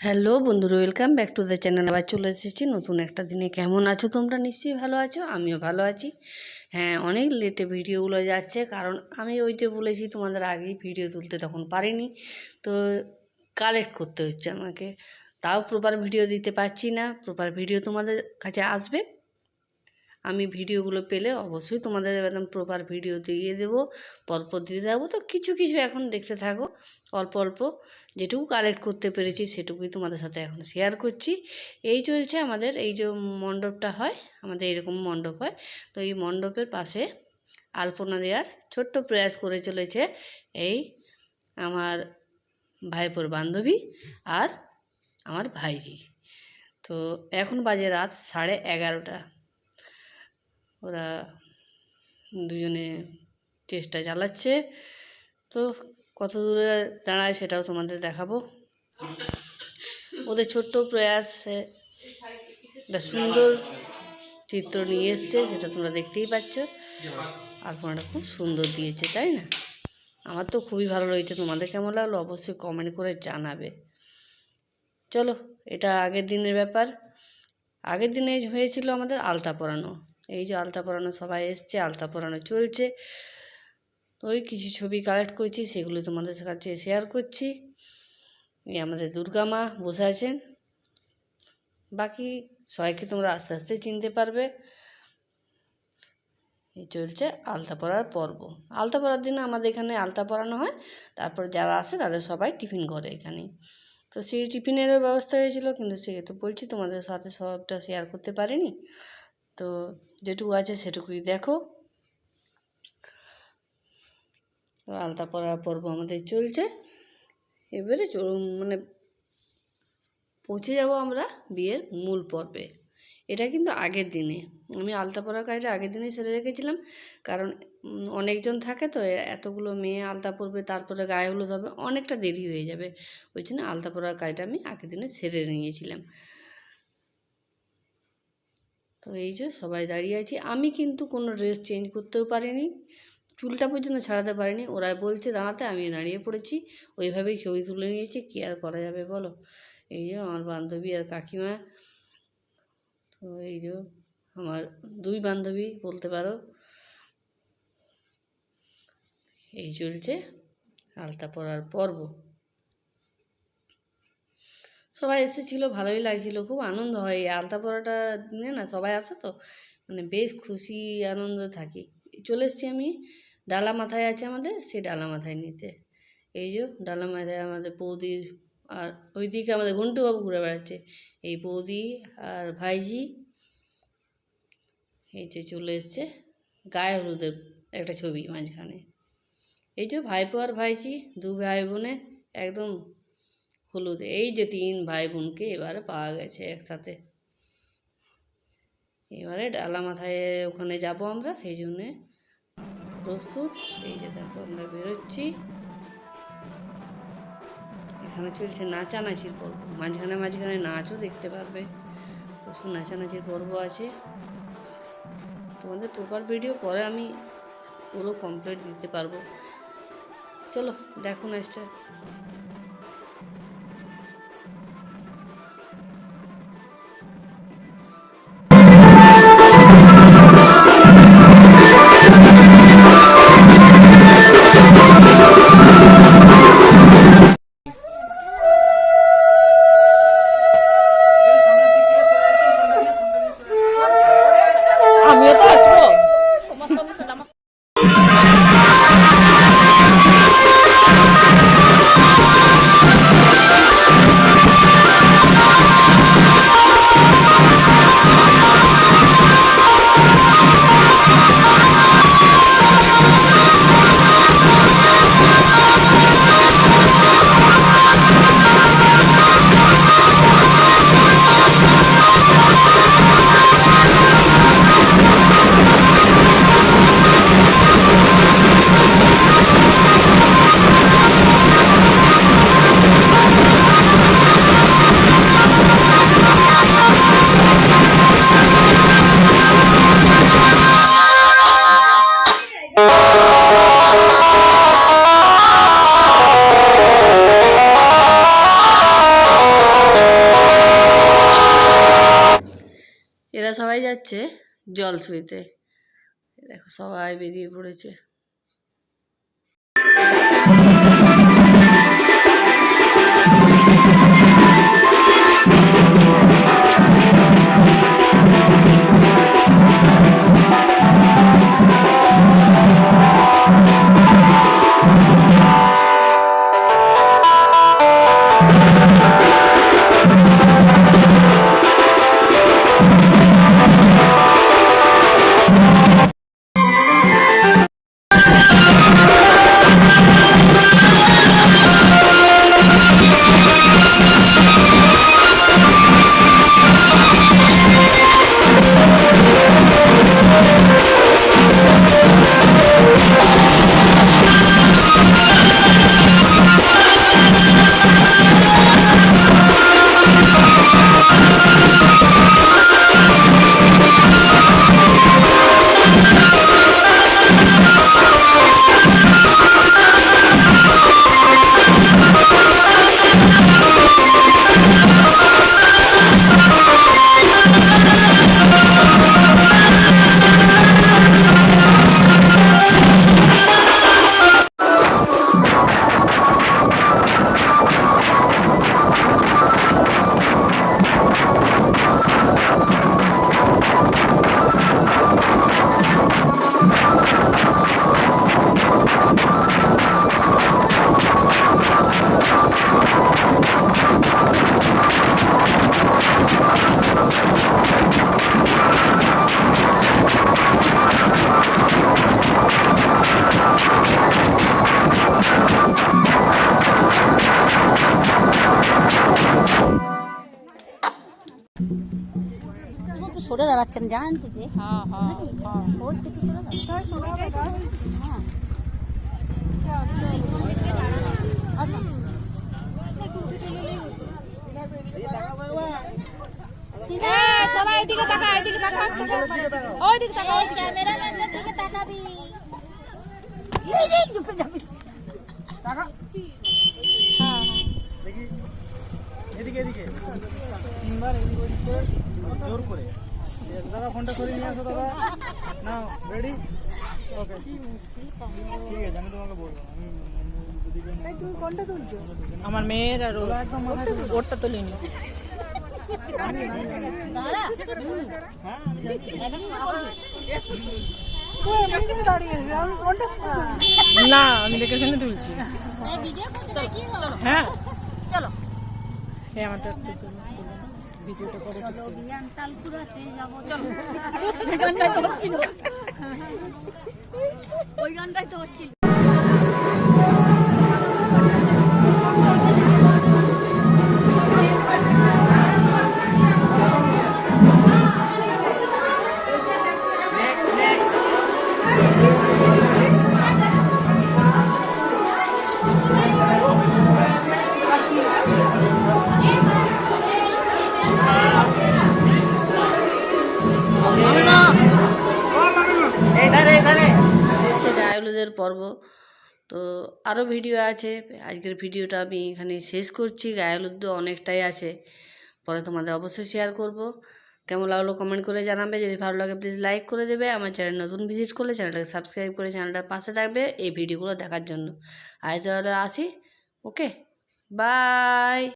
Hello বন্ধুরা, welcome back to the channel. আবার চলে এসেছি নতুন একটা দিনে। কেমন আছো তোমরা? নিশ্চয়ই ভালো আছো, আমিও ভালো আছি। হ্যাঁ অনেক লেটে ভিডিওগুলো যাচ্ছে, কারণ আমি ওই যে বলেছি তোমাদের আগেই ভিডিও তুলতে তখন পারিনি, তো কালেক্ট করতে হচ্ছে আমাকে। তাও প্রপার ভিডিও দিতে পারছি না প্রপার ভিডিও তোমাদের কাছে আসবে। আমি ভিডিওগুলো পেলে অবশ্যই তোমাদের একদম প্রপার ভিডিও দিয়ে দেবো। পরপর দিয়ে দেবো তো কিছু কিছু এখন দেখতে থাকো। অল্প অল্প যেটুকু কালেক্ট করতে পেরেছি সেটুকুই তোমাদের সাথে এখন শেয়ার করছি। এই চলছে আমাদের, এই যে মণ্ডপটা হয়, আমাদের এরকম মণ্ডপ হয়। তো এই মণ্ডপের পাশে আলপনা দেওয়ার ছোট্ট প্রয়াস করে চলেছে এই আমার ভাইপোর বান্ধবী আর আমার ভাইজি। তো এখন বাজে রাত সাড়ে এগারোটা। ওরা দুজনে চেষ্টা চালাচ্ছে। তো কত দূরে দাঁড়ায় সেটাও তোমাদের দেখাবো। ওদের ছোট্ট প্রয়াসে একটা সুন্দর চিত্র নিয়ে এসছে, সেটা তোমরা দেখতেই পাচ্ছ। আলপনাটা খুব সুন্দর দিয়েছে, তাই না? আমার তো খুবই ভালো লেগেছে। তোমাদের কেমন লাগল অবশ্যই কমেন্ট করে জানাবে। চলো, এটা আগের দিনের ব্যাপার। আগের দিনে হয়েছিল আমাদের আলতা পরানো। এই যে আলতা পরানো সবাই এসছে, আলতা পরানো চলছে। ওই কিছু ছবি কালেক্ট করছি, সেগুলো তোমাদের কাছে শেয়ার করছি। এই আমাদের দুর্গা মা বসে আছেন। বাকি সবাইকে তোমরা আস্তে আস্তে চিনতে পারবে। এই চলছে আলতা পরার পর্ব। আলতা পরার দিন আমাদের এখানে আলতা পরানো হয়। তারপর যারা আসে তাদের সবাই টিফিন করে এখানে। তো সেই টিফিনেরও ব্যবস্থা হয়েছিল, কিন্তু সেহেতু বলছি তোমাদের সাথে সবটা শেয়ার করতে পারিনি। তো যেটুকু আছে সেটুকুই। দেখো। আলতা পরা পর্ব আমাদের চলছে। এবারে মানে পৌঁছে যাব আমরা বিয়ের মূল পর্বে। এটা কিন্তু আগের দিনে। আমি আলতা পরা কাজটা আগের দিনে সেরে রেখেছিলাম। কারণ অনেকজন থাকে তো এতগুলো মেয়ে আলতা পরবে তারপরে গায়ে হলুদ হবে, অনেকটা দেরি হয়ে যাবে। ওই জন্য আলতা পরার কাজটা আমি আগের দিনে সেরে নিয়েছিলাম। তো এই যে সবাই দাঁড়িয়ে আছি। আমি কিন্তু কোনো ড্রেস চেঞ্জ করতেও পারিনি। চুলটা পর্যন্ত ছাড়াতে পারিনি। ওরা বলছে, দাঁড়াতে। আমি দাঁড়িয়ে পড়েছি। ওইভাবেই ছবি তুলে নিয়েছি। কী আর করা যাবে বলো? এই যে আমার বান্ধবী আর কাকিমা। তো এই যে আমার দুই বান্ধবী বলতে পারো। এই চলছে আলতা পরার পর্ব। সবাই এসেছিল, ভালোই লাগছিল, খুব আনন্দ হয়। এই আলতা পরাটা দিনে না সবাই আছে তো মানে বেশ খুশি, আনন্দ থাকি। চলে এসেছি আমি ডালা মাথায় আছে আমাদের, সেই ডালা মাথায় নিতে। এই যে ডালা মাথায় আমাদের বৌদির আর ওইদিকে আমাদের ঘন্টুবাবু ঘুরে বেড়াচ্ছে। এই বৌদি আর ভাইজি, এই যে চলে এসছে গায়ে হলুদের একটা ছবি মাঝখানে। এই যে ভাইপো আর ভাইজি, দু ভাই বোনে একদম হলুদ, এই যে তিন ভাই বোনকে এবারে পাওয়া গেছে একসাথে। এবারে ডালা মাথায় ওখানে যাব আমরা, সেই জন্যে প্রস্তুত। এই যে দেখো আমরা বেরোচ্ছি। এখানে চলছে নাচানাচির পর্ব। মাঝখানে মাঝখানে নাচও দেখতে পারবে। প্রচুর নাচানাচির পর্ব আছে। তোমাদের প্রপার ভিডিও পরে আমি পুরো কমপ্লিট দিতে পারব। চলো, দেখো নাচটা। সবাই যাচ্ছে জল ছুঁইতে। দেখো সবাই বেরিয়ে পড়েছে। একটু সরে দাঁড়াচ্ছেন জানেন তো যে এদিকে এদিকে। তিনবার এদিকে করে জোর করে। দাদা ফোনটা সরিয়ে নিয়ে আসো দাদা। না রেডি ওকে ঠিক আছে আমি তোমাকে বলব আমি তুমি কোনটা তুলছো? আমার মেয়ের আর। ওরটা তুলিনি। হ্যাঁ না আমি দেখে শুনে তুলছি। এই ভিডিও করতে কি হলো হ্যাঁ। চলো। এই আমারটা একটু তুলো, তুলো। ভিডিওটা চলো ওই গানটাই তো হচ্ছিল। গায়লুদের পর্ব। তো আরও ভিডিও আছে। আজকের ভিডিওটা আমি এখানে শেষ করছি। গায়লুদ্দ অনেকটাই আছে। পরে তোমাদের অবশ্যই শেয়ার করব। কেমন লাগল কমেন্ট করে জানাবে। যদি ভালো লাগে প্লিজ লাইক করে দেবে। আমার চ্যানেল নতুন ভিজিট করলে চ্যানেলটাকে সাবস্ক্রাইব করে চ্যানেলটার পাশে থাকবে এই ভিডিওগুলো দেখার জন্য। আজ তাহলে আসি। Okay bye